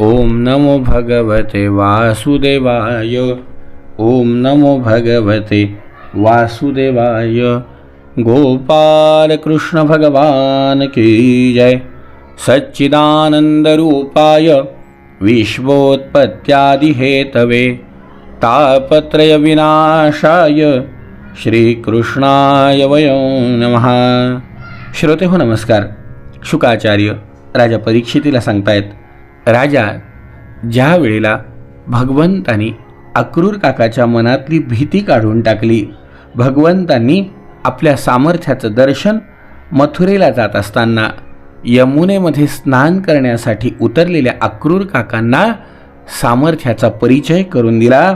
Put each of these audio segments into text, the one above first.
ओम नमो भगवते वासुदेवाय। ओम नमो भगवते वासुदेवाय। गोपाल कृष्ण भगवान की जय। सच्चिदानंदरूपाय विश्वोत्पत्त्यादिहेतवे तापत्रयविनाशाय श्रीकृष्णाय वयं नमः। श्रोते हो नमस्कार। शुकाचार्य राजा परीक्षितीला सांगतायत राजा ज्या वेळेला भगवंतानी अक्रूर काकाच्या मनातली भीती काढून टाकली भगवंतांनी आपल्या सामर्थ्याचं दर्शन मथुरेला जात असताना यमुनेमध्ये स्नान करण्यासाठी उतरलेल्या अक्रूर काकांना सामर्थ्याचा परिचय करून दिला.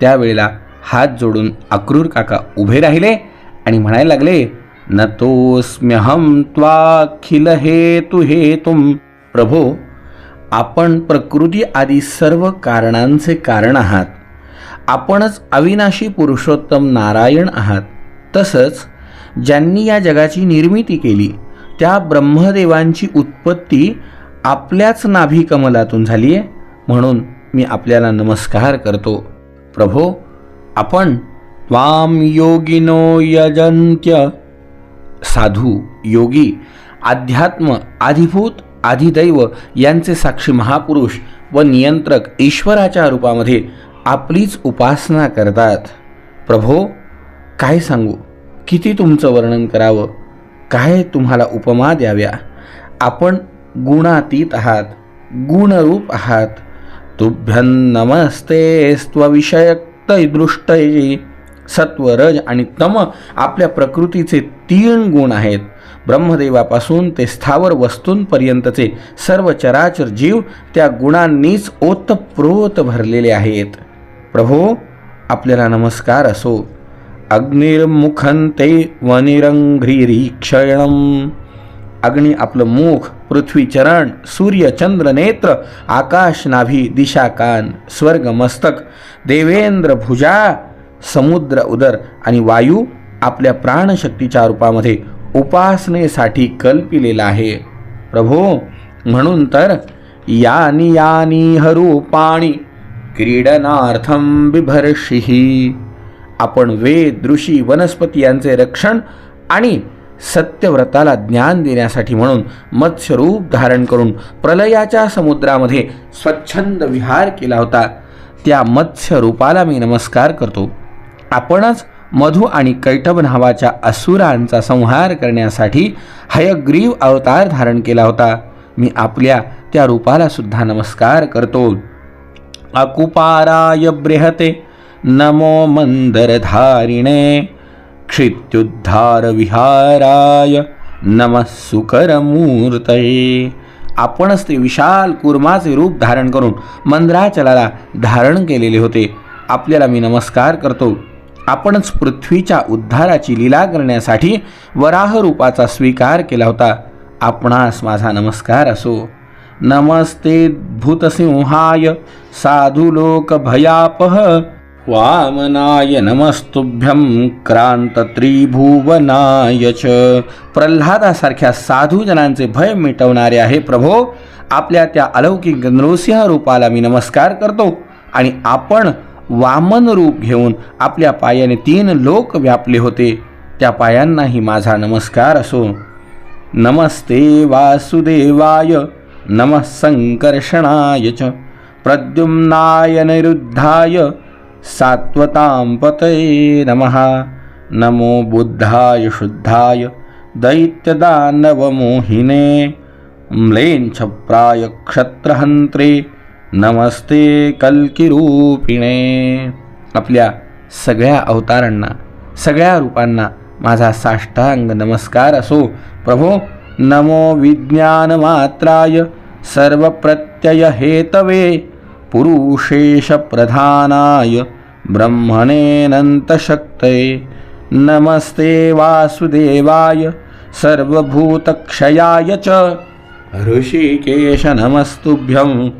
त्यावेळेला हात जोडून अक्रूर काका उभे राहिले आणि म्हणायला लागले न नतोस्म्यहम त्वाखिल हेतु हेतुम प्रभो आपण प्रकृती आदी सर्व कारणांचे कारण आहात. आपणच अविनाशी पुरुषोत्तम नारायण आहात. तसंच ज्यांनी या जगाची निर्मिती केली त्या ब्रह्मदेवांची उत्पत्ती आपल्याच नाभी कमलातून झाली आहे. म्हणून मी आपल्याला नमस्कार करतो. प्रभो आपण त्वाम योगिनो यजंत्य साधू योगी अध्यात्म आधिभूत आधिदैव यांचे साक्षी महापुरुष व नियंत्रक ईश्वराच्या रूपामध्ये आपलीच उपासना करतात. प्रभो काय सांगू? किती तुमचं वर्णन करावं? काय तुम्हाला उपमा द्याव्या? आपण गुणातीत आहात गुणरूप आहात. तुभ्यं नमस्ते स्वविषयक्त दृष्टये सत्व रज आणि तम आपल्या प्रकृतीचे तीन गुण आहेत. ब्रह्मदेवापासून ते स्थावर वस्तूंपर्यंतचे सर्व चराचर जीव त्या गुणांनीच ओतप्रोत भरलेले आहेत. प्रभो आपल्याला नमस्कार असो. अग्निर्मुखं ते वनिरंघ्रिरीक्षणम अग्नी आपलं मुख पृथ्वी चरण सूर्य चंद्र नेत्र आकाश नाभी दिशा कान स्वर्ग मस्तक देवेंद्र भुजा समुद्र उदर आणि वायू आपल्या प्राणशक्तीच्या रूपामध्ये उपासनेसाठी कल्पिलेला आहे. प्रभो म्हणून तर यानी यानी हरूपाणी क्रीडनार्थम बिभर्षिही आपण वेद ऋषी वनस्पती यांचे रक्षण आणि सत्यव्रताला ज्ञान देण्यासाठी म्हणून मत्स्यरूप धारण करून प्रलयाच्या समुद्रामध्ये स्वच्छंद विहार केला होता. त्या मत्स्यरूपाला मी नमस्कार करतो. आपणच मधु आणि कैटभ नावाच्या असुरांचा संहार करण्यासाठी हयग्रीव अवतार धारण केला होता. मी आपल्या त्या रूपाला सुद्धा नमस्कार करतो. अकुपाराय बृहते नमो मंदरधारिणे क्षित्युद्धार विहाराय नमः सुकरमूर्तये. आपणच ते विशाल कुर्माचे रूप धारण करून मंदराचलाला धारण केलेले होते. आपल्याला मी नमस्कार करतो. आपणच पृथ्वीच्या उद्धाराची लीला करण्यासाठी वराह रूपाचा स्वीकार केला होता. आपणास माझा नमस्कार असो. नमस्ते भूतसिंहाय साधु लोक भयापह. वामनाय नमस्तुभ्यं क्रांत त्रिभुवनाय च. प्रल्हादासारख्या साधूजनांचे भय मिटवणारे आहे प्रभो. आपल्या त्या अलौकिक नृसिंह रूपाला मी नमस्कार करतो आणि आपण वामन रूप घेऊन आपल्या पायाने तीन लोक व्यापले होते. त्या पायांनाही माझा नमस्कार असो. नमस्ते वासुदेवाय नमः संकर्षणाय च प्रद्युम्नाय निरुद्धाय सात्वतां पतये नमः. नमो बुद्धाय शुद्धाय दैत्यदानवमोहिने म्लेच्छप्राय क्षत्रहन्त्रे नमस्ते कल्किरूपिणे. आपल्या सगळ्या अवतारांना सगळ्या रूपांना माझा साष्टांग नमस्कार असो. प्रभो नमो विज्ञानमात्राय सर्वप्रत्यय हेतवे पुरुषेशप्रधानाय ब्रह्मणेऽनन्तशक्तये. नमस्ते वासुदेवाय सर्वभूतक्षयाय च. ऋषिकेश नमस्तुभ्यं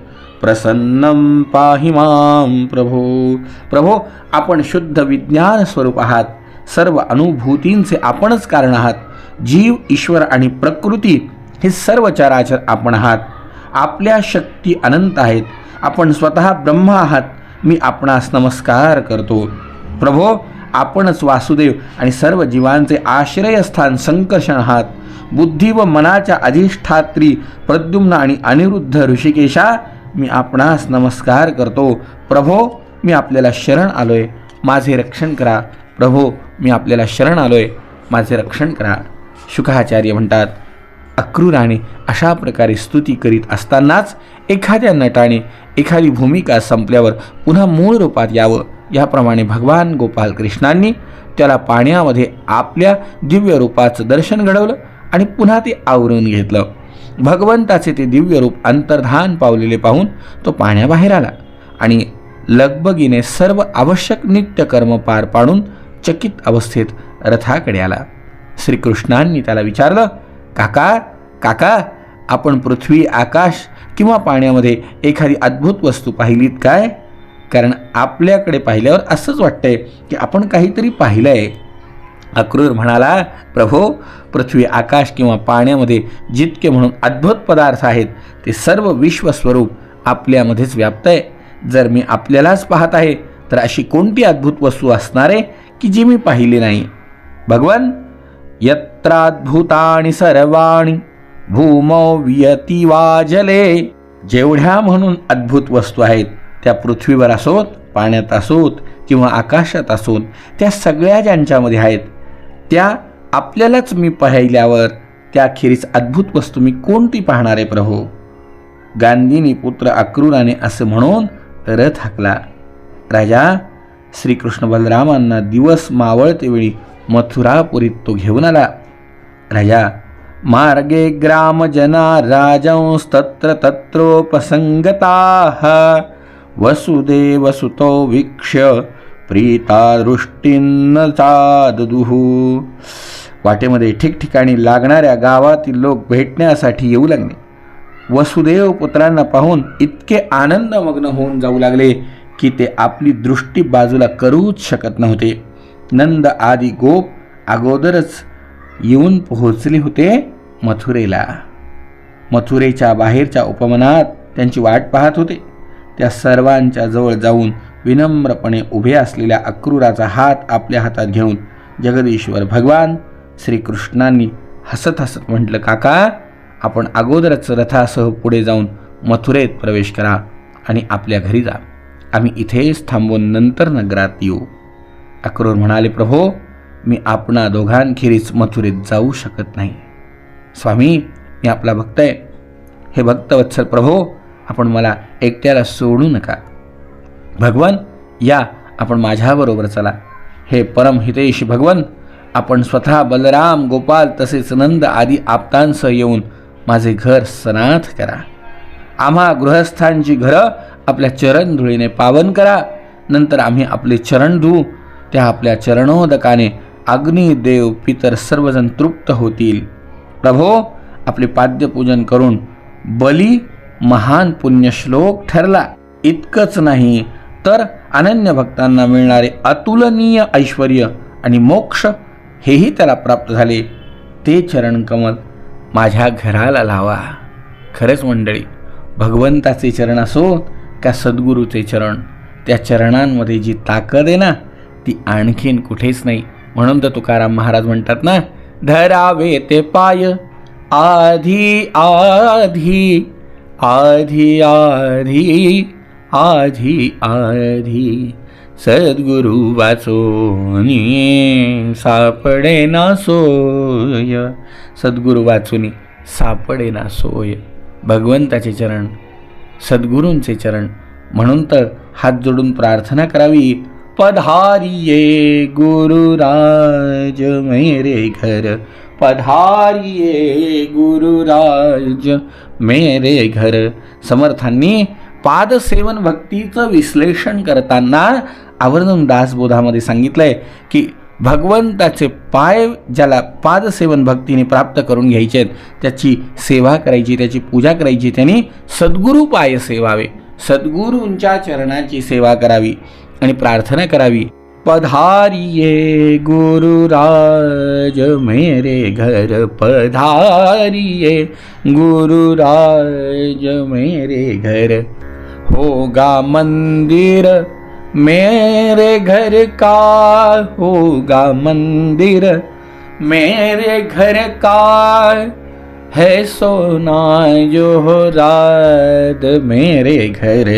प्रसन्नं पाहि मां प्रभो. प्रभो आपण शुद्ध विज्ञान स्वरूप आहात. सर्व अनुभूतींचे आपणच कारण आहात. जीव ईश्वर आणि प्रकृती हे सर्व चराचर आपण आहात. आपल्या शक्ती अनंत आहेत. आपण स्वतः ब्रह्म आहात. मी आपणास नमस्कार करतो. प्रभो आपणच वासुदेव आणि सर्व जीवांचे आश्रयस्थान संकर्षण आहात. बुद्धी व मनाच्या अधिष्ठात्री प्रद्युम्न आणि अनिरुद्ध ऋषिकेशा मी आपणास नमस्कार करतो. प्रभो मी आपल्याला शरण आलोय. माझे रक्षण करा. प्रभो मी आपल्याला शरण आलोय. माझे रक्षण करा. शुकाचार्य म्हणतात अक्रूराने अशा प्रकारे स्तुती करीत असतानाच एखाद्या नटाने एखादी भूमिका संपल्यावर पुन्हा मूळ रूपात यावं. याप्रमाणे भगवान गोपाल कृष्णांनी त्याला पाण्यामध्ये आपल्या दिव्य रूपाचं दर्शन घडवलं आणि पुन्हा ते आवरून घेतलं. भगवंताचे ते दिव्य रूप अंतर्धान पावलेले पाहून तो पाण्याबाहेर आला आणि लगबगीने सर्व आवश्यक नित्यकर्म पार पाडून चकित अवस्थेत रथाकडे आला. श्रीकृष्णांनी त्याला विचारलं काका काका आपण पृथ्वी आकाश किंवा पाण्यामध्ये एखादी अद्भुत वस्तू पाहिलीत काय? कारण आपल्याकडे पाहिल्यावर असंच वाटतंय की आपण काहीतरी पाहिलं आहे अक्रूर म्हणाला प्रभो पृथ्वी आकाश किंवा पाण्यामध्ये जितके म्हणून अद्भुत पदार्थ आहेत ते सर्व विश्वस्वरूप आपल्यामध्येच व्याप्त आहे. जर मी आपल्यालाच पाहत आहे तर अशी कोणती अद्भुत वस्तू असणार आहे की जी मी पाहिली नाही? भगवान यत्राद्भुताणि सर्वाणी भूमो वियती वा जले जेवढ्या म्हणून अद्भुत वस्तू आहेत त्या पृथ्वीवर असोत पाण्यात असोत किंवा आकाशात असोत त्या सगळ्या ज्यांच्यामध्ये आहेत त्या आपल्यालाच मी पाहिल्यावर त्याखेरीस अद्भुत वस्तू मी कोणती पाहणारे प्रभो? गांधींनी गांधीनी पुत्र अक्रूराने असे म्हणून रथ हाकला. राजा श्रीकृष्ण बलरामांना दिवस मावळते वेळी मथुरापुरीत तो घेऊन आला. राजा मार्गे ग्रामजना राजंस्तत्र तत्रोपसंगताः वसुदेवसुतो वीक्ष्य प्रीता दृष्टीन्न चादुः वाटेमध्ये ठिकठिकाणी लागणाऱ्या गावातील लोक भेटण्यासाठी येऊ लागले. वसुदेव पुत्रांना पाहून इतके आनंदमग्न होऊन जाऊ लागले की ते आपली दृष्टी बाजूला करूच शकत नव्हते. नंद आदी गोप अगोदरच येऊन पोहोचले होते मथुरेला. मथुरेच्या बाहेरच्या उपमनात त्यांची वाट पाहत होते. त्या सर्वांच्या जवळ जाऊन विनम्रपणे उभे असलेल्या अक्रूराचा हात आपल्या हातात घेऊन जगदीश्वर भगवान श्रीकृष्णांनी हसत हसत म्हटलं काका आपण अगोदरच रथासह पुढे जाऊन मथुरेत प्रवेश करा आणि आपल्या घरी जा. आम्ही इथेच थांबून नंतर नगरात येऊ. अक्रूर म्हणाले प्रभो मी आपणा दोघांखेरीज मथुरेत जाऊ शकत नाही. स्वामी मी आपला भक्त आहे. हे भक्तवत्सल प्रभो आपण मला एकट्याला सोडू नका. भगवन या आपण माझ्याबरोबर चला. हे परम हितेश भगवन आपण स्वतः बलराम गोपाल तसेच नंद आदी आप्तांसह येऊन माझे घर सनाथ करा. आम्हा गृहस्थांची घरं आपल्या चरणधुळीने पावन करा. नंतर आम्ही आपले चरण धुवू त्या आपल्या चरणोदकाने अग्निदेव पितर सर्वजण तृप्त होतील. प्रभो आपले पाद्यपूजन करून बली महान पुण्यश्लोक ठरला. इतकंच नाही तर अनन्य भक्तांना मिळणारे अतुलनीय ऐश्वर आणि मोक्ष हेही त्याला प्राप्त झाले. ते चरणकमल माझ्या घराला लावा. खरंच मंडळी भगवंताचे चरण असो का सद्गुरूचे चरण त्या चरणांमध्ये जी ताकद आहे ना ती आणखीन कुठेच नाही. म्हणून तर तुकाराम महाराज म्हणतात ना धरावे ते पाय आधी आधी आधी आधी आधी आधी सद्गुरु वाचोनी सापडे ना सोय. सद्गुरु वाचूनी सापडे ना सोय. भगवंताचे चरण सद्गुरूंचे चरण. म्हणून तर हात जोडून प्रार्थना करावी. पधारिये गुरुराज मेरे घर. पधारिये गुरुराज मेरे घर. समर्थांनी पादसेवन भक्तीचं विश्लेषण करताना आवर्जून दासबोधामध्ये सांगितलंय की भगवंताचे पाय ज्याला पादसेवन भक्तीने प्राप्त करून घ्यायचे आहेत त्याची सेवा करायची त्याची पूजा करायची त्यांनी सद्गुरू पाय सेवावे. सद्गुरूंच्या चरणाची सेवा करावी आणि प्रार्थना करावी. पधारिये गुरुराज मेरे घर पधारिये गुरुराज मेरे घर. होगा मंदिर मेरे घर का होगा मंदिर मेरे घर का है सोना जो हो रात मेरे घर।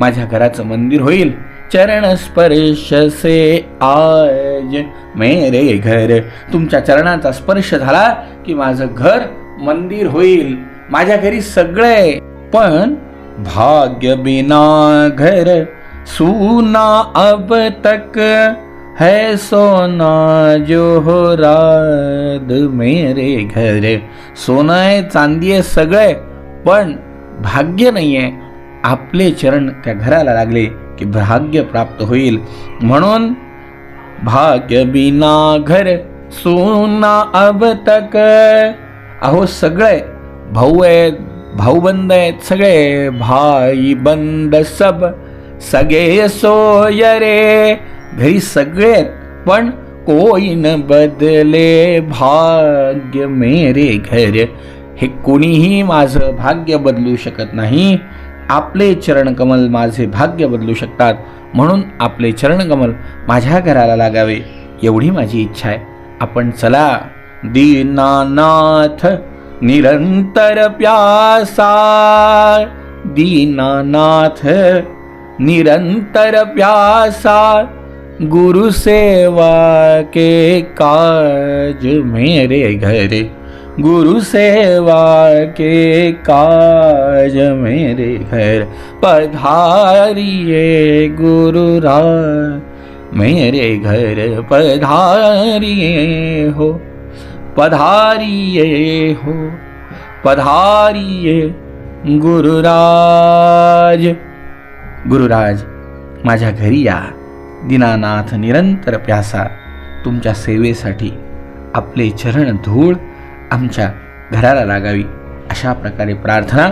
माझ्या घराचं मंदिर होईल चरण स्पर्श से आज मेरे घर। तुमच्या चरणाचा स्पर्श झाला की माझं घर मंदिर होईल माझ्या घरी सगळे। पण भाग्य बिना घर सूना अब तक है सोना जो हो राध मेरे घर। सोनं आहे चांदी आहे सगळं आहे पण भाग्य नाही आहे. आपले चरण त्या घराला लागले की भाग्य प्राप्त होईल. म्हणून भाग्य बिना घर सोना अब तक अहो सगळं आहे. भाऊ आहेत भाऊबंद आहेत सगळे भाई बंद सब सगळे सोय रे घरी सगळे आहेत पण कोई न बदले भाग्य मेरे घर. हे कोणीही माझं भाग्य बदलू शकत नाही. आपले चरणकमल माझे भाग्य बदलू शकतात. म्हणून आपले चरणकमल माझ्या घराला लागावे. एवढी माझी इच्छा आहे. आपण चला दीनानाथ निरंतर प्यासा दीनानाथ निरंतर प्यासा गुरु सेवा के काज मेरे घर गुरु सेवा के काज मेरे घर पधारिए गुरु रा मेरे घर पधारिए हो। पधारिये हो पधारिये गुरुराज. गुरुराज माझ्या घरी या. दीनानाथ निरंतर प्यासा. तुमच्या सेवेसाठी आपले चरण धूळ आमच्या घराला लागावी. अशा प्रकारे प्रार्थना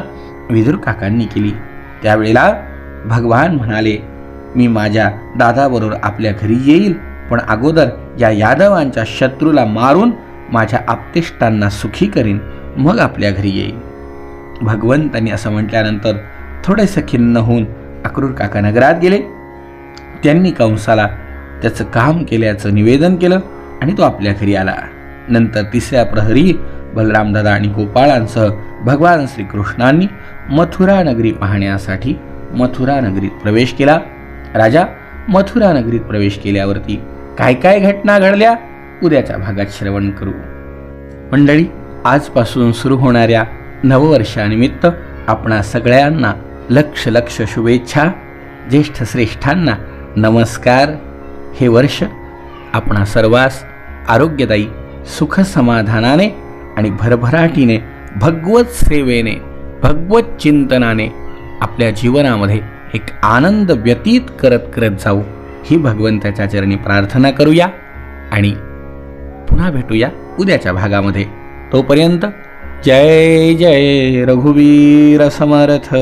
विदुर काकांनी केली. त्यावेळेला भगवान म्हणाले मी माझ्या दादाबरोबर आपल्या घरी येईल पण अगोदर या यादवांच्या शत्रूला मारून माझ्या आपतिष्टांना सुखी करीन मग आपल्या घरी येईल भगवंतांनी असं म्हटल्यानंतर थोडेसे खिन्न होऊन अक्रूर काका नगरात गेले. त्यांनी कंसाला त्याचं काम केल्याचं निवेदन केलं आणि तो आपल्या घरी आला. नंतर तिसऱ्या प्रहरी बलरामदादा आणि गोपाळांसह भगवान श्रीकृष्णांनी मथुरा नगरी पाहण्यासाठी मथुरा नगरीत प्रवेश केला. राजा मथुरा नगरीत प्रवेश केल्यावरती काय काय घटना घडल्या? उद्याच्या भागात श्रवण करू. मंडळी आजपासून सुरू होणाऱ्या नववर्षानिमित्त आपणा सगळ्यांना लक्ष लक्ष शुभेच्छा. ज्येष्ठ श्रेष्ठांना नमस्कार. हे वर्ष आपणा सर्वांस आरोग्यदायी सुख समाधानाने आणि भरभराटीने भगवत सेवेने भगवत चिंतनाने आपल्या जीवनामध्ये एक आनंद व्यतीत करत करत जाऊ. ही भगवंताच्या चरणी प्रार्थना करूया आणि पुन्हा भेटूया उद्याच्या भागामध्ये. तोपर्यंत जय जय रघुवीर समर्थ.